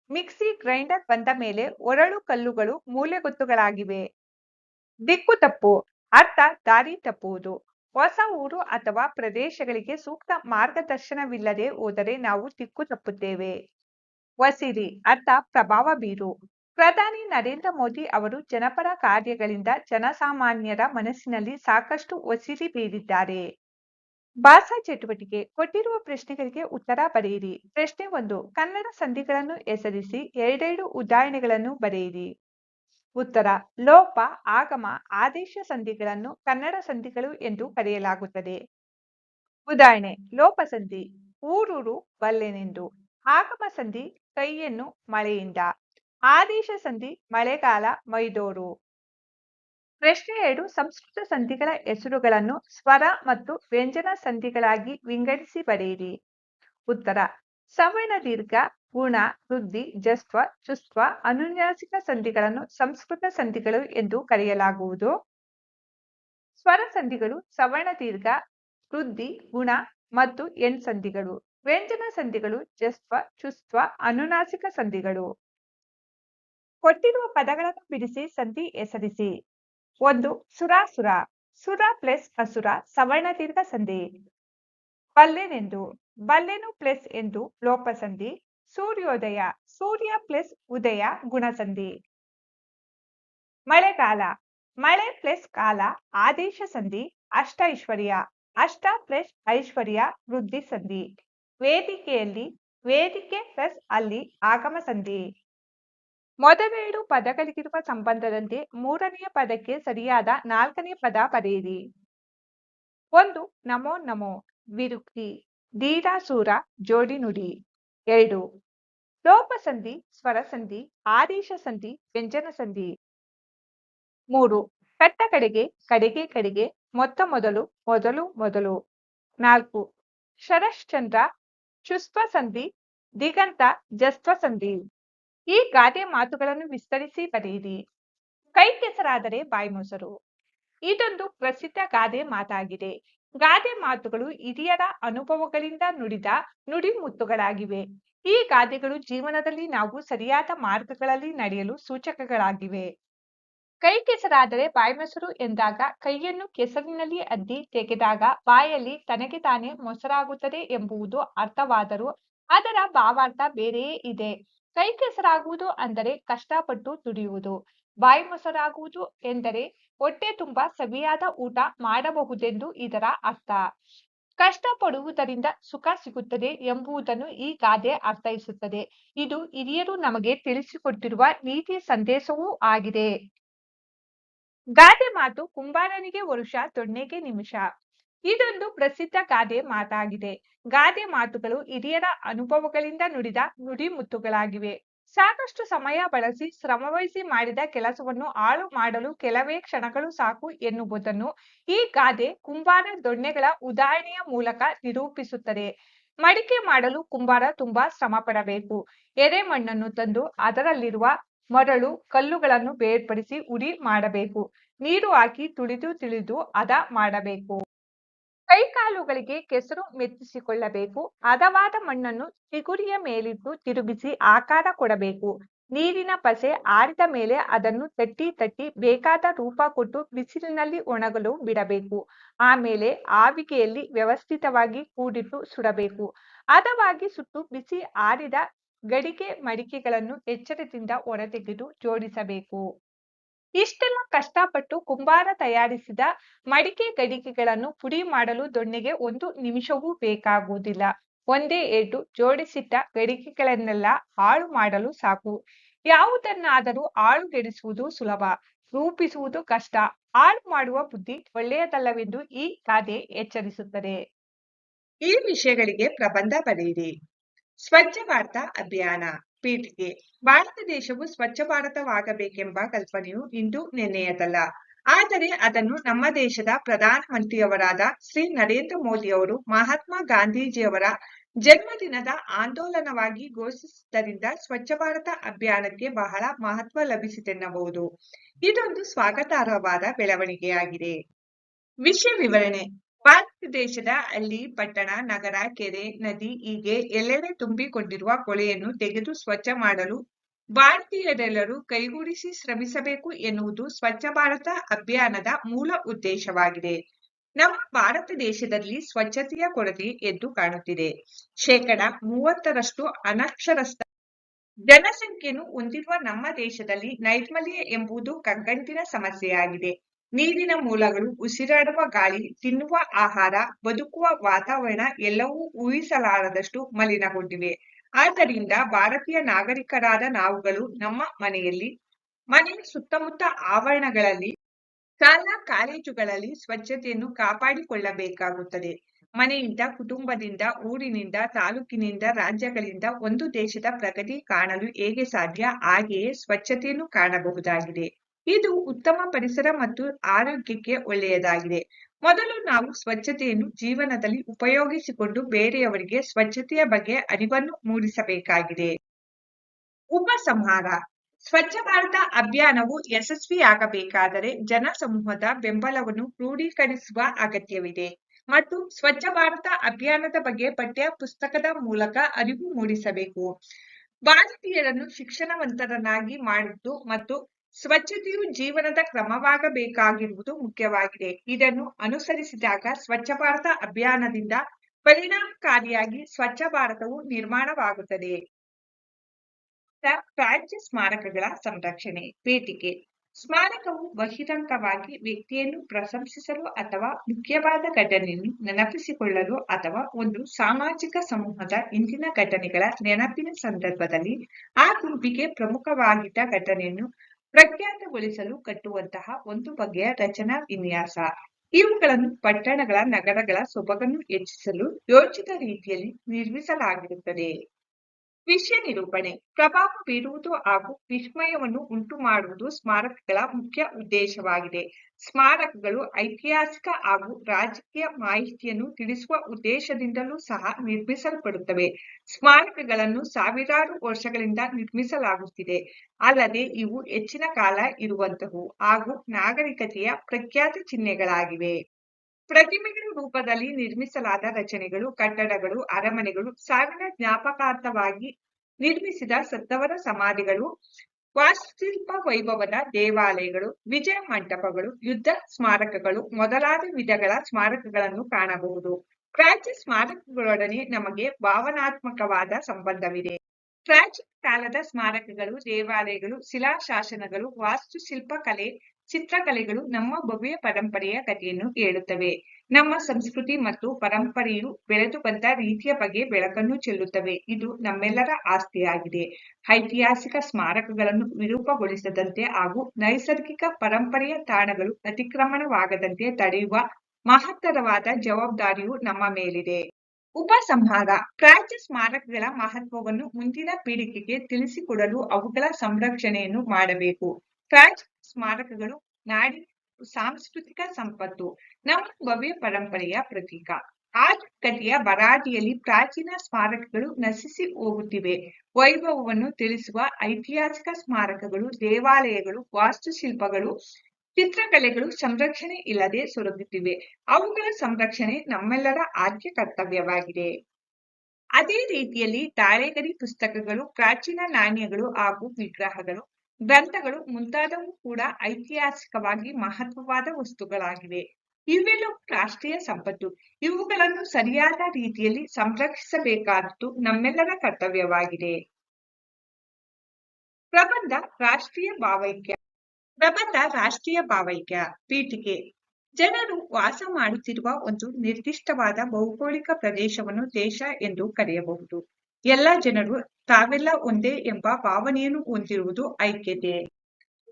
ಮಿಕ್ಸಿ ಗ್ರೈಂಡರ್ ಬಂದ ಮೇಲೆ ಒರಳು ಕಲ್ಲುಗಳು ಮೂಲೆಗೊತ್ತುಗಳಾಗಿವೆ ದಿಕ್ಕು ತಪ್ಪು, ಅರ್ಥ ದಾರಿ ತಪ್ಪುವುದು. ಹೊಸ ಊರು ಅಥವಾ ಪ್ರದೇಶಗಳಿಗೆ ಸೂಕ್ತ ಮಾರ್ಗದರ್ಶನವಿಲ್ಲದೆ ಹೋದರೆ ನಾವು ದಿಕ್ಕು ತಪ್ಪುತ್ತೇವೆ. ವಸಿರಿ ಅರ್ಥ, ಪ್ರಭಾವ ಬೀರು. ಪ್ರಧಾನಿ ನರೇಂದ್ರ ಮೋದಿ ಅವರು ಜನಪರ ಕಾರ್ಯಗಳಿಂದ ಜನಸಾಮಾನ್ಯರ ಮನಸ್ಸಿನಲ್ಲಿ ಸಾಕಷ್ಟು ಒಸಿರಿ ಬೀರಿದ್ದಾರೆ. ಭಾಷಾ ಚಟುವಟಿಕೆ, ಕೊಟ್ಟಿರುವ ಪ್ರಶ್ನೆಗಳಿಗೆ ಉತ್ತರ ಬರೆಯಿರಿ. ಪ್ರಶ್ನೆ ಒಂದು, ಕನ್ನಡ ಸಂಧಿಗಳನ್ನು ಹೆಸರಿಸಿ, ಎರಡೆರಡು ಉದಾಹರಣೆಗಳನ್ನು ಬರೆಯಿರಿ. ಉತ್ತರ, ಲೋಪ, ಆಗಮ, ಆದೇಶ ಸಂಧಿಗಳನ್ನು ಕನ್ನಡ ಸಂಧಿಗಳು ಎಂದು ಕರೆಯಲಾಗುತ್ತದೆ. ಉದಾಹರಣೆ, ಲೋಪ ಸಂಧಿ, ಊರೂರು ಬಲ್ಲೆನೆಂದು, ಆಗಮ ಸಂಧಿ, ಕೈಯನ್ನು ಮಳೆಯಿಂದ, ಆದೇಶ ಸಂಧಿ, ಮಳೆಗಾಲ, ಮೈದೋರು. ಪ್ರಶ್ನೆ ಎರಡು, ಸಂಸ್ಕೃತ ಸಂಧಿಗಳ ಹೆಸರುಗಳನ್ನು ಸ್ವರ ಮತ್ತು ವ್ಯಂಜನ ಸಂಧಿಗಳಾಗಿ ವಿಂಗಡಿಸಿ ಬರೆಯಿರಿ. ಉತ್ತರ, ಸವರ್ಣ ದೀರ್ಘ ಗುಣ ವೃದ್ಧಿ ಜಸ್ವ ಚುಸ್ತ್ವ ಅನುನ್ಯಾಸಿಕ ಸಂಧಿಗಳನ್ನು ಸಂಸ್ಕೃತ ಸಂಧಿಗಳು ಎಂದು ಕರೆಯಲಾಗುವುದು. ಸ್ವರ ಸಂಧಿಗಳು, ಸವರ್ಣ ದೀರ್ಘ ವೃದ್ಧಿ ಗುಣ ಮತ್ತು ಎಣ್ ಸಂಧಿಗಳು. ವ್ಯಂಜನ ಸಂಧಿಗಳು, ಜಸ್ತ್ವ ಚುಸ್ತ್ವ ಅನುನಾಸಿಕ ಸಂಧಿಗಳು. ಕೊಟ್ಟಿರುವ ಪದಗಳನ್ನು ಬಿಡಿಸಿ, ಸಂಧಿ ಹೆಸರಿಸಿ ಒಂದು ಸುರಾಸುರ ಸುರ. ಪ್ಲಸ್ ಅಸುರ, ಸವರ್ಣ ದೀರ್ಘ ಸಂಧಿ. ಬಲ್ಲೆನೆಂದು. ಬಲ್ಲೆನು ಪ್ಲಸ್ ಎಂದು ಲೋಪ ಸಂಧಿ ಸೂರ್ಯೋದಯ, ಸೂರ್ಯ ಪ್ಲಸ್ ಉದಯ ಗುಣಸಂಧಿ. ಮಳೆಗಾಲ, ಮಳೆ ಪ್ಲಸ್ ಕಾಲ ಆದೇಶ ಸಂಧಿ ಅಷ್ಟ ಐಶ್ವರ್ಯ ಅಷ್ಟ ಪ್ಲಸ್ ಐಶ್ವರ್ಯ ವೃದ್ಧಿ ಸಂಧಿ. ವೇದಿಕೆಯಲ್ಲಿ, ವೇದಿಕೆ ಪ್ಲಸ್ ಅಲ್ಲಿ ಆಗಮ ಸಂಧಿ. ಮೊದಲೇಡು ಪದಗಳಿಗಿರುವ ಸಂಬಂಧದಂತೆ ಮೂರನೆಯ ಪದಕ್ಕೆ ಸರಿಯಾದ ನಾಲ್ಕನೇ ಪದ ಪಡೆಯಿರಿ ಒಂದು ನಮೋ ನಮೋ, ವಿರುಕ್ತಿ ಧೀರಾಸೂರ ಜೋಡಿ ನುಡಿ. ಎರಡು. ಲೋಪಸಂಧಿ, ಸ್ವರಸಂಧಿ ಆದೇಶ ಸಂಧಿ ವ್ಯಂಜನ ಸಂಧಿ ಮೂರು. ಕಟ್ಟ ಕಡೆಗೆ ಕಡೆಗೆ ಕಡೆಗೆ, ಮೊತ್ತ ಮೊದಲು ಮೊದಲು ಮೊದಲು. ನಾಲ್ಕು. ಶರಶ್ಚಂದ್ರ ಚುಸ್ವ ಸಂಧಿ ದಿಗಂತ ಜಸ್ವ ಸಂಧಿ ಈ ಗಾದೆ ಮಾತುಗಳನ್ನು ವಿಸ್ತರಿಸಿ ಬರೆಯಿರಿ. ಕೈ ಕೆಸರಾದರೆ ಬಾಯಿ ಮೊಸರು. ಇದೊಂದು ಪ್ರಸಿದ್ಧ ಗಾದೆ ಮಾತಾಗಿದೆ. ಗಾದೆ ಮಾತುಗಳು ಹಿರಿಯರ ಅನುಭವಗಳಿಂದ ನುಡಿದ ನುಡಿಮುತ್ತುಗಳಾಗಿವೆ. ಈ ಗಾದೆಗಳು ಜೀವನದಲ್ಲಿ ನಾವು ಸರಿಯಾದ ಮಾರ್ಗಗಳಲ್ಲಿ ನಡೆಯಲು ಸೂಚಕಗಳಾಗಿವೆ. ಕೈ ಕೆಸರಾದರೆ ಬಾಯಿ ಮೊಸರು ಎಂದಾಗ ಕೈಯನ್ನು ಕೆಸರಿನಲ್ಲಿ ಅದ್ದಿ ತೆಗೆದಾಗ ಬಾಯಲ್ಲಿ ತನಗೆ ತಾನೇ ಮೊಸರಾಗುತ್ತದೆ ಎಂಬುದು ಅರ್ಥವಾದರೂ ಅದರ ಭಾವಾರ್ಥ ಬೇರೆಯೇ ಇದೆ. ಕೈ ಕೆಸರಾಗುವುದು ಅಂದರೆ ಕಷ್ಟಪಟ್ಟು ದುಡಿಯುವುದು. ಬಾಯಿ ಮೊಸರಾಗುವುದು ಎಂದರೆ ಹೊಟ್ಟೆ ತುಂಬಾ ಸವಿಯಾದ ಊಟ ಮಾಡಬಹುದೆಂದು ಇದರ ಅರ್ಥ. ಕಷ್ಟಪಡುವುದರಿಂದ ಸುಖ ಸಿಗುತ್ತದೆ ಎಂಬುದನ್ನು ಈ ಗಾದೆ ಅರ್ಥೈಸುತ್ತದೆ. ಇದು ಹಿರಿಯರು ನಮಗೆ ತಿಳಿಸಿಕೊಟ್ಟಿರುವ ನೀತಿ ಸಂದೇಶವೂ ಆಗಿದೆ. ಗಾದೆ ಮಾತು ಕುಂಬಾರನಿಗೆ ವರುಷ ದೊಣ್ಣೆಗೆ ನಿಮಿಷ. ಇದೊಂದು ಪ್ರಸಿದ್ಧ ಗಾದೆ ಮಾತಾಗಿದೆ. ಗಾದೆ ಮಾತುಗಳು ಹಿರಿಯರ ಅನುಭವಗಳಿಂದ ನುಡಿದ ನುಡಿಮುತ್ತುಗಳಾಗಿವೆ. ಸಾಕಷ್ಟು ಸಮಯ ಬಳಸಿ ಶ್ರಮವಹಿಸಿ ಮಾಡಿದ ಕೆಲಸವನ್ನು ಹಾಳು ಮಾಡಲು ಕೆಲವೇ ಕ್ಷಣಗಳು ಸಾಕು ಎನ್ನುವುದನ್ನು ಈ ಗಾದೆ ಕುಂಬಾರ ದೊಣ್ಣೆಗಳ ಉದಾಹರಣೆಯ ಮೂಲಕ ನಿರೂಪಿಸುತ್ತದೆ. ಮಡಿಕೆ ಮಾಡಲು ಕುಂಬಾರ ತುಂಬಾ ಶ್ರಮ ಪಡಬೇಕು ಎರೆ ಮಣ್ಣನ್ನು ತಂದು ಅದರಲ್ಲಿರುವ ಮರಳು ಕಲ್ಲುಗಳನ್ನು ಬೇರ್ಪಡಿಸಿ ಉಡಿ ಮಾಡಬೇಕು. ನೀರು ಹಾಕಿ ತುಳಿದು ತಿಳಿದು ಹದ ಮಾಡಬೇಕು. ಕೈಕಾಲುಗಳಿಗೆ ಕೆಸರು ಮೆತ್ತಿಸಿಕೊಳ್ಳಬೇಕು. ಹದವಾದ ಮಣ್ಣನ್ನು ಚಿಗುರಿಯ ಮೇಲಿಟ್ಟು ತಿರುಗಿಸಿ ಆಕಾರ ಕೊಡಬೇಕು. ನೀರಿನ ಪಸೆ ಆರಿದ ಮೇಲೆ ಅದನ್ನು ತಟ್ಟಿ ತಟ್ಟಿ ಬೇಕಾದ ರೂಪ ಕೊಟ್ಟು ಬಿಸಿಲಿನಲ್ಲಿ ಒಣಗಲು ಬಿಡಬೇಕು. ಆಮೇಲೆ ಆವಿಗೆಯಲ್ಲಿ ವ್ಯವಸ್ಥಿತವಾಗಿ ಕೂಡಿಟ್ಟು ಸುಡಬೇಕು. ಹದವಾಗಿ ಸುಟ್ಟು ಬಿಸಿ ಆರಿದ ಗಡಿಗೆ ಮಡಿಕೆಗಳನ್ನು ಎಚ್ಚರದಿಂದ ಹೊರತೆಗೆದು ಜೋಡಿಸಬೇಕು. ಇಷ್ಟೆಲ್ಲ ಕಷ್ಟಪಟ್ಟು ಕುಂಬಾರ ತಯಾರಿಸಿದ ಮಡಿಕೆ ಗಡಿಗೆಗಳನ್ನು ಪುಡಿ ಮಾಡಲು ದೊಣ್ಣೆಗೆ ಒಂದು ನಿಮಿಷವೂ ಬೇಕಾಗುವುದಿಲ್ಲ. ಒಂದೇ ಏಟು ಜೋಡಿಸಿಟ್ಟ ಗಡಿಗೆಗಳನ್ನೆಲ್ಲ ಹಾಳು ಮಾಡಲು ಸಾಕು. ಯಾವುದನ್ನಾದರೂ ಹಾಳುಗೆಡಿಸುವುದು ಸುಲಭ, ರೂಪಿಸುವುದು ಕಷ್ಟ. ಹಾಳು ಮಾಡುವ ಬುದ್ಧಿ ಒಳ್ಳೆಯದಲ್ಲವೆಂದು ಈ ಗಾದೆ ಎಚ್ಚರಿಸುತ್ತದೆ. ಈ ವಿಷಯಗಳಿಗೆ ಪ್ರಬಂಧ ಬರೆಯಿರಿ. ಸ್ವಚ್ಛ ಭಾರತ ಅಭಿಯಾನ. ಪೀಠಿಕೆ ಭಾರತ ದೇಶವು ಸ್ವಚ್ಛ ಭಾರತವಾಗಬೇಕೆಂಬ ಕಲ್ಪನೆಯು ಇಂದು ನೆನ್ನೆಯದಲ್ಲ. ಆದರೆ ಅದನ್ನು ನಮ್ಮ ದೇಶದ ಪ್ರಧಾನಮಂತ್ರಿಯವರಾದ ಶ್ರೀ ನರೇಂದ್ರ ಮೋದಿಯವರು ಮಹಾತ್ಮ ಗಾಂಧೀಜಿಯವರ ಜನ್ಮದಿನದ ಆಂದೋಲನವಾಗಿ ಘೋಷಿಸಿದ್ದರಿಂದ ಸ್ವಚ್ಛ ಭಾರತ ಅಭಿಯಾನಕ್ಕೆ ಬಹಳ ಮಹತ್ವ ಲಭಿಸಿತೆನ್ನಬಹುದು. ಇದೊಂದು ಸ್ವಾಗತಾರ್ಹವಾದ ಬೆಳವಣಿಗೆಯಾಗಿದೆ. ವಿಷಯ ವಿವರಣೆ. ಭಾರತ ದೇಶದ ಹಳ್ಳಿ, ಪಟ್ಟಣ, ನಗರ, ಕೆರೆ, ನದಿ ಹೀಗೆ ಎಲ್ಲೆಡೆ ತುಂಬಿಕೊಂಡಿರುವ ಕೊಳೆಯನ್ನು ತೆಗೆದು ಸ್ವಚ್ಛ ಮಾಡಲು ಭಾರತೀಯರೆಲ್ಲರೂ ಕೈಗೂಡಿಸಿ ಶ್ರಮಿಸಬೇಕು ಎನ್ನುವುದು ಸ್ವಚ್ಛ ಭಾರತ ಅಭಿಯಾನದ ಮೂಲ ಉದ್ದೇಶವಾಗಿದೆ. ನಮ್ಮ ಭಾರತ ದೇಶದಲ್ಲಿ ಸ್ವಚ್ಛತೆಯ ಕೊರತೆ ಎದ್ದು ಕಾಣುತ್ತಿದೆ. ಶೇಕಡ ಮೂವತ್ತರಷ್ಟು ಅನಕ್ಷರಸ್ಥ ಜನಸಂಖ್ಯೆಯನ್ನು ಹೊಂದಿರುವ ನಮ್ಮ ದೇಶದಲ್ಲಿ ನೈರ್ಮಲ್ಯ ಎಂಬುದು ಕಗ್ಗಂಟಿನ ಸಮಸ್ಯೆಯಾಗಿದೆ. ನೀರಿನ ಮೂಲಗಳು ಉಸಿರಾಡುವ ಗಾಳಿ, ತಿನ್ನುವ ಆಹಾರ, ಬದುಕುವ ವಾತಾವರಣ ಎಲ್ಲವೂ ಊಹಿಸಲಾರದಷ್ಟು ಮಲಿನಗೊಂಡಿವೆ. ಆದ್ದರಿಂದ ಭಾರತೀಯ ನಾಗರಿಕರಾದ ನಾವುಗಳು ನಮ್ಮ ಮನೆಯಲ್ಲಿ ಮನೆಯ ಸುತ್ತಮುತ್ತ ಆವರಣಗಳಲ್ಲಿ, ಶಾಲಾ ಕಾಲೇಜುಗಳಲ್ಲಿ ಸ್ವಚ್ಛತೆಯನ್ನು ಕಾಪಾಡಿಕೊಳ್ಳಬೇಕಾಗುತ್ತದೆ. ಮನೆಯಿಂದ, ಕುಟುಂಬದಿಂದ, ಊರಿನಿಂದ, ತಾಲೂಕಿನಿಂದ, ರಾಜ್ಯಗಳಿಂದ ಒಂದು ದೇಶದ ಪ್ರಗತಿ ಕಾಣಲು ಹೇಗೆ ಸಾಧ್ಯ, ಹಾಗೆಯೇ ಸ್ವಚ್ಛತೆಯನ್ನು ಕಾಣಬಹುದಾಗಿದೆ. ಇದು ಉತ್ತಮ ಪರಿಸರ ಮತ್ತು ಆರೋಗ್ಯಕ್ಕೆ ಒಳ್ಳೆಯದಾಗಿದೆ. ಮೊದಲು ನಾವು ಸ್ವಚ್ಛತೆಯನ್ನು ಜೀವನದಲ್ಲಿ ಉಪಯೋಗಿಸಿಕೊಂಡು ಬೇರೆಯವರಿಗೆ ಸ್ವಚ್ಛತೆಯ ಬಗ್ಗೆ ಅರಿವನ್ನು ಮೂಡಿಸಬೇಕಾಗಿದೆ. ಉಪಸಂಹಾರ ಸ್ವಚ್ಛ ಭಾರತ ಅಭಿಯಾನವು ಯಶಸ್ವಿಯಾಗಬೇಕಾದರೆ ಜನ ಸಮೂಹದ ಬೆಂಬಲವನ್ನು ಕ್ರೋಢೀಕರಿಸುವ ಅಗತ್ಯವಿದೆ ಮತ್ತು ಸ್ವಚ್ಛ ಭಾರತ ಅಭಿಯಾನದ ಬಗ್ಗೆ ಪಠ್ಯ ಪುಸ್ತಕದ ಮೂಲಕ ಅರಿವು ಮೂಡಿಸಬೇಕು. ಭಾರತೀಯರನ್ನು ಶಿಕ್ಷಣವಂತರನ್ನಾಗಿ ಮಾಡಿದ್ದು ಮತ್ತು ಸ್ವಚ್ಛತೆಯು ಜೀವನದ ಕ್ರಮವಾಗಬೇಕಾಗಿರುವುದು ಮುಖ್ಯವಾಗಿದೆ. ಇದನ್ನು ಅನುಸರಿಸಿದಾಗ ಸ್ವಚ್ಛ ಭಾರತ ಅಭಿಯಾನದಿಂದ ಪರಿಣಾಮಕಾರಿಯಾಗಿ ಸ್ವಚ್ಛ ಭಾರತವು ನಿರ್ಮಾಣವಾಗುತ್ತದೆ. ಪ್ರಾಚ್ಯ ಸ್ಮಾರಕಗಳ ಸಂರಕ್ಷಣೆ ಪೇಟಿಕೆ ಸ್ಮಾರಕವು ಬಹಿರಂಗವಾಗಿ ವ್ಯಕ್ತಿಯನ್ನು ಪ್ರಶಂಸಿಸಲು ಅಥವಾ ಮುಖ್ಯವಾದ ಘಟನೆಯನ್ನು ನೆನಪಿಸಿಕೊಳ್ಳಲು ಅಥವಾ ಒಂದು ಸಾಮಾಜಿಕ ಸಮೂಹದ ಇಂದಿನ ಘಟನೆಗಳ ನೆನಪಿನ ಸಂದರ್ಭದಲ್ಲಿ ಆ ಗುಂಪಿಗೆ ಪ್ರಮುಖವಾಗಿದ್ದ ಘಟನೆಯನ್ನು ಪ್ರಖ್ಯಾತಗೊಳಿಸಲು ಕಟ್ಟುವಂತಹ ಒಂದು ಬಗೆಯ ರಚನಾ ವಿನ್ಯಾಸ. ಇವುಗಳನ್ನು ಪಟ್ಟಣಗಳ ನಗರಗಳ ಸೊಬಗನ್ನು ಹೆಚ್ಚಿಸಲು ಯೋಚಿತ ರೀತಿಯಲ್ಲಿ ನಿರ್ಮಿಸಲಾಗಿರುತ್ತದೆ. ವಿಷಯ ನಿರೂಪಣೆ. ಪ್ರಭಾವ ಬೀರುವುದು ಹಾಗೂ ವಿಸ್ಮಯವನ್ನು ಉಂಟು ಮಾಡುವುದು ಸ್ಮಾರಕಗಳ ಮುಖ್ಯ ಉದ್ದೇಶವಾಗಿದೆ. ಸ್ಮಾರಕಗಳು ಐತಿಹಾಸಿಕ ಹಾಗೂ ರಾಜಕೀಯ ಮಾಹಿತಿಯನ್ನು ತಿಳಿಸುವ ಉದ್ದೇಶದಿಂದಲೂ ಸಹ ನಿರ್ಮಿಸಲ್ಪಡುತ್ತವೆ. ಸ್ಮಾರಕಗಳನ್ನು ಸಾವಿರಾರು ವರ್ಷಗಳಿಂದ ನಿರ್ಮಿಸಲಾಗುತ್ತಿದೆ. ಅಲ್ಲದೆ ಇವು ಹೆಚ್ಚಿನ ಕಾಲ ಇರುವಂತವು ಹಾಗೂ ನಾಗರಿಕತೆಯ ಪ್ರಖ್ಯಾತ ಚಿಹ್ನೆಗಳಾಗಿವೆ. ಪ್ರತಿಮೆಗಳ ರೂಪದಲ್ಲಿ ನಿರ್ಮಿಸಲಾದ ರಚನೆಗಳು, ಕಟ್ಟಡಗಳು, ಅರಮನೆಗಳು ಸಾವಿನ ಜ್ಞಾಪಕಾರ್ಥವಾಗಿ ನಿರ್ಮಿಸಿದ ಸತ್ತವರ ಸಮಾಧಿಗಳು, ವಾಸ್ತುಶಿಲ್ಪ ವೈಭವದ ದೇವಾಲಯಗಳು, ವಿಜಯ ಮಂಟಪಗಳು, ಯುದ್ಧ ಸ್ಮಾರಕಗಳು ಮೊದಲಾದ ವಿಧಗಳ ಸ್ಮಾರಕಗಳನ್ನು ಕಾಣಬಹುದು. ಪ್ರಾಚ್ಯ ಸ್ಮಾರಕಗಳೊಡನೆ ನಮಗೆ ಭಾವನಾತ್ಮಕವಾದ ಸಂಬಂಧವಿದೆ. ಪ್ರಾಚೀನ ಕಾಲದ ಸ್ಮಾರಕಗಳು, ದೇವಾಲಯಗಳು, ಶಿಲಾಶಾಸನಗಳು, ವಾಸ್ತುಶಿಲ್ಪ ಕಲೆ ಚಿತ್ರಕಲೆಗಳು ನಮ್ಮ ಭವ್ಯ ಪರಂಪರೆಯ ಕಥೆಯನ್ನು ಹೇಳುತ್ತವೆ. ನಮ್ಮ ಸಂಸ್ಕೃತಿ ಮತ್ತು ಪರಂಪರೆಯು ಬೆಳೆದು ಬಂದ ರೀತಿಯ ಬಗ್ಗೆ ಬೆಳಕನ್ನು ಚೆಲ್ಲುತ್ತವೆ. ಇದು ನಮ್ಮೆಲ್ಲರ ಆಸ್ತಿಯಾಗಿದೆ. ಐತಿಹಾಸಿಕ ಸ್ಮಾರಕಗಳನ್ನು ವಿರೂಪಗೊಳಿಸದಂತೆ ಹಾಗೂ ನೈಸರ್ಗಿಕ ಪರಂಪರೆಯ ತಾಣಗಳು ಅತಿಕ್ರಮಣವಾಗದಂತೆ ತಡೆಯುವ ಮಹತ್ತರವಾದ ಜವಾಬ್ದಾರಿಯು ನಮ್ಮ ಮೇಲಿದೆ. ಉಪಸಂಹಾರ ಪ್ರಾಚ್ಯ ಸ್ಮಾರಕಗಳ ಮಹತ್ವವನ್ನು ಮುಂದಿನ ಪೀಳಿಗೆಗೆ ತಿಳಿಸಿಕೊಡಲು ಅವುಗಳ ಸಂರಕ್ಷಣೆಯನ್ನು ಮಾಡಬೇಕು. ಪ್ರಾಚ್ಯ ಸ್ಮಾರಕಗಳು ನಾಡಿ ಸಾಂಸ್ಕೃತಿಕ ಸಂಪತ್ತು, ನಮ್ಮ ಭವ್ಯ ಪರಂಪರೆಯ ಪ್ರತೀಕ. ಆರ್ಥಿಕತೆಯ ಬರಾಟಿಯಲ್ಲಿ ಪ್ರಾಚೀನ ಸ್ಮಾರಕಗಳು ನಶಿಸಿ ಹೋಗುತ್ತಿವೆ. ವೈಭವವನ್ನು ತಿಳಿಸುವ ಐತಿಹಾಸಿಕ ಸ್ಮಾರಕಗಳು, ದೇವಾಲಯಗಳು, ವಾಸ್ತುಶಿಲ್ಪಗಳು, ಚಿತ್ರಕಲೆಗಳು ಸಂರಕ್ಷಣೆ ಇಲ್ಲದೆ ಸೊರಗುತ್ತಿವೆ. ಅವುಗಳ ಸಂರಕ್ಷಣೆ ನಮ್ಮೆಲ್ಲರ ಆದ್ಯ ಕರ್ತವ್ಯವಾಗಿದೆ. ಅದೇ ರೀತಿಯಲ್ಲಿ ತಾಳೆಗರಿ ಪುಸ್ತಕಗಳು, ಪ್ರಾಚೀನ ನಾಣ್ಯಗಳು ಹಾಗೂ ವಿಗ್ರಹಗಳು ಗ್ರಂಥಗಳು ಮುಂತಾದವು ಕೂಡ ಐತಿಹಾಸಿಕವಾಗಿ ಮಹತ್ವವಾದ ವಸ್ತುಗಳಾಗಿವೆ. ಇವೆಲ್ಲವೂ ರಾಷ್ಟ್ರೀಯ ಸಂಪತ್ತು. ಇವುಗಳನ್ನು ಸರಿಯಾದ ರೀತಿಯಲ್ಲಿ ಸಂರಕ್ಷಿಸಬೇಕಾದ್ದು ನಮ್ಮೆಲ್ಲರ ಕರ್ತವ್ಯವಾಗಿದೆ. ಪ್ರಬಂಧ ರಾಷ್ಟ್ರೀಯ ಭಾವೈಕ್ಯ. ಪ್ರಬಂಧ ರಾಷ್ಟ್ರೀಯ ಭಾವೈಕ್ಯ. ಪೀಠಿಕೆ. ಜನರು ವಾಸ ಮಾಡುತ್ತಿರುವ ಒಂದು ನಿರ್ದಿಷ್ಟವಾದ ಭೌಗೋಳಿಕ ಪ್ರದೇಶವನ್ನು ದೇಶ ಎಂದು ಕರೆಯಬಹುದು. ಎಲ್ಲ ಜನರು ತಾವೆಲ್ಲ ಒಂದೇ ಎಂಬ ಭಾವನೆಯನ್ನು ಹೊಂದಿರುವುದು ಐಕ್ಯತೆ.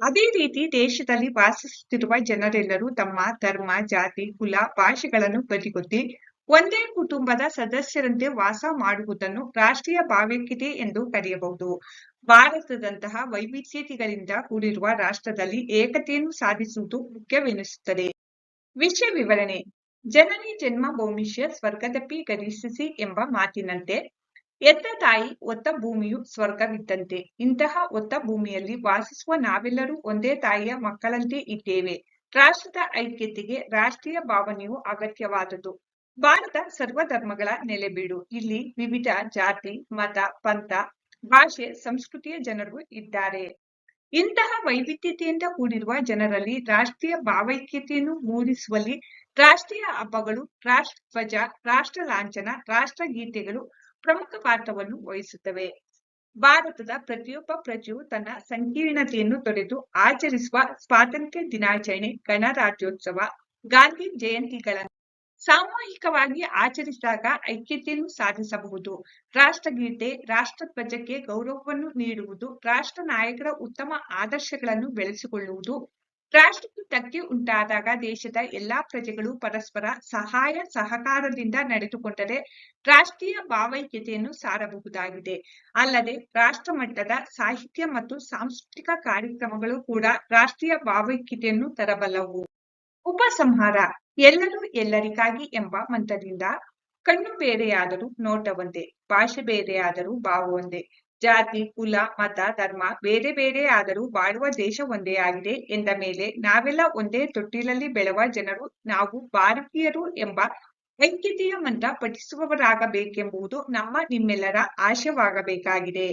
ಅದೇ ರೀತಿ ದೇಶದಲ್ಲಿ ವಾಸಿಸುತ್ತಿರುವ ಜನರೆಲ್ಲರೂ ತಮ್ಮ ಧರ್ಮ, ಜಾತಿ, ಕುಲ, ಭಾಷೆಗಳನ್ನು ಬದಿಗೊತ್ತಿ ಒಂದೇ ಕುಟುಂಬದ ಸದಸ್ಯರಂತೆ ವಾಸ ಮಾಡುವುದನ್ನು ರಾಷ್ಟ್ರೀಯ ಭಾವೈಕ್ಯತೆ ಎಂದು ಕರೆಯಬಹುದು. ಭಾರತದಂತಹ ವೈವಿಧ್ಯತೆಗಳಿಂದ ಕೂಡಿರುವ ರಾಷ್ಟ್ರದಲ್ಲಿ ಏಕತೆಯನ್ನು ಸಾಧಿಸುವುದು ಮುಖ್ಯವೆನಿಸುತ್ತದೆ. ವಿಷಯ ವಿವರಣೆ. ಜನನಿ ಜನ್ಮ ಭೂಮಿಷ್ಯ ಸ್ವರ್ಗದಪ್ಪಿ ಗರಿಸಿಸಿ ಎಂಬ ಮಾತಿನಂತೆ ಎತ್ತ ತಾಯಿ ಒತ್ತ ಭೂಮಿಯು ಸ್ವರ್ಗವಿದ್ದಂತೆ. ಇಂತಹ ಒತ್ತ ಭೂಮಿಯಲ್ಲಿ ವಾಸಿಸುವ ನಾವೆಲ್ಲರೂ ಒಂದೇ ತಾಯಿಯ ಮಕ್ಕಳಂತೆ ಇದ್ದೇವೆ. ರಾಷ್ಟ್ರದ ಐಕ್ಯತೆಗೆ ರಾಷ್ಟ್ರೀಯ ಭಾವನೆಯು ಅಗತ್ಯವಾದುದು ಭಾರತ ಸರ್ವಧರ್ಮಗಳ ನೆಲೆಬೀಡು. ಇಲ್ಲಿ ವಿವಿಧ ಜಾತಿ, ಮತ, ಪಂಥ, ಭಾಷೆ, ಸಂಸ್ಕೃತಿಯ ಜನರು ಇದ್ದಾರೆ. ಇಂತಹ ವೈವಿಧ್ಯತೆಯಿಂದ ಕೂಡಿರುವ ಜನರಲ್ಲಿ ರಾಷ್ಟ್ರೀಯ ಭಾವೈಕ್ಯತೆಯನ್ನು ಮೂಡಿಸುವಲ್ಲಿ ರಾಷ್ಟ್ರೀಯ ಹಬ್ಬಗಳು, ರಾಷ್ಟ್ರ ಧ್ವಜ, ರಾಷ್ಟ್ರ ಲಾಂಛನ, ರಾಷ್ಟ್ರ ಗೀತೆಗಳು ಪ್ರಮುಖ ಪಾತ್ರವನ್ನು ವಹಿಸುತ್ತವೆ. ಭಾರತದ ಪ್ರತಿಯೊಬ್ಬ ಪ್ರಜೆಯು ತನ್ನ ಸಂಕೀರ್ಣತೆಯನ್ನು ತೊರೆದು ಆಚರಿಸುವ ಸ್ವಾತಂತ್ರ್ಯ ದಿನಾಚರಣೆ, ಗಣರಾಜ್ಯೋತ್ಸವ, ಗಾಂಧಿ ಜಯಂತಿಗಳನ್ನು ಸಾಮೂಹಿಕವಾಗಿ ಆಚರಿಸಿದಾಗ ಐಕ್ಯತೆಯನ್ನು ಸಾಧಿಸಬಹುದು. ರಾಷ್ಟ್ರಗೀತೆ, ರಾಷ್ಟ್ರಧ್ವಜಕ್ಕೆ ಗೌರವವನ್ನು ನೀಡುವುದು ರಾಷ್ಟ್ರ ನಾಯಕರ ಉತ್ತಮ ಆದರ್ಶಗಳನ್ನು ಬೆಳೆಸಿಕೊಳ್ಳುವುದು ರಾಷ್ಟ್ರಕ್ಕೆ ಧಕ್ಕೆ ಉಂಟಾದಾಗ ದೇಶದ ಎಲ್ಲಾ ಪ್ರಜೆಗಳು ಪರಸ್ಪರ ಸಹಾಯ ಸಹಕಾರದಿಂದ ನಡೆದುಕೊಂಡರೆ ರಾಷ್ಟ್ರೀಯ ಭಾವೈಕ್ಯತೆಯನ್ನು ಸಾರಬಹುದಾಗಿದೆ. ಅಲ್ಲದೆ ರಾಷ್ಟ್ರ ಮಟ್ಟದ ಸಾಹಿತ್ಯ ಮತ್ತು ಸಾಂಸ್ಕೃತಿಕ ಕಾರ್ಯಕ್ರಮಗಳು ಕೂಡ ರಾಷ್ಟ್ರೀಯ ಭಾವೈಕ್ಯತೆಯನ್ನು ತರಬಲ್ಲವು. ಉಪಸಂಹಾರ, ಎಲ್ಲರೂ ಎಲ್ಲರಿಗಾಗಿ ಎಂಬ ಮಂತ್ರದಿಂದ ಕಣ್ಣು ಬೇರೆಯಾದರೂ ನೋಟ ಒಂದೇ ಭಾಷೆ ಬೇರೆಯಾದರೂ ಭಾವ ಒಂದೇ ಜಾತಿ, ಕುಲ, ಮತ, ಧರ್ಮ ಬೇರೆ ಬೇರೆ ಆದರೂ ಬಾಳುವ ದೇಶ ಒಂದೇ ಆಗಿದೆ ಎಂದ ಮೇಲೆ ನಾವೆಲ್ಲ ಒಂದೇ ತೊಟ್ಟಿಲಲ್ಲಿ ಬೆಳೆವ ಜನರು ನಾವು ಭಾರತೀಯರು ಎಂಬ ಐಕ್ಯತೆಯ ಮಂತ್ರ ಪಠಿಸುವವರಾಗಬೇಕೆಂಬುದು ನಮ್ಮ ನಿಮ್ಮೆಲ್ಲರ ಆಶಯವಾಗಬೇಕಾಗಿದೆ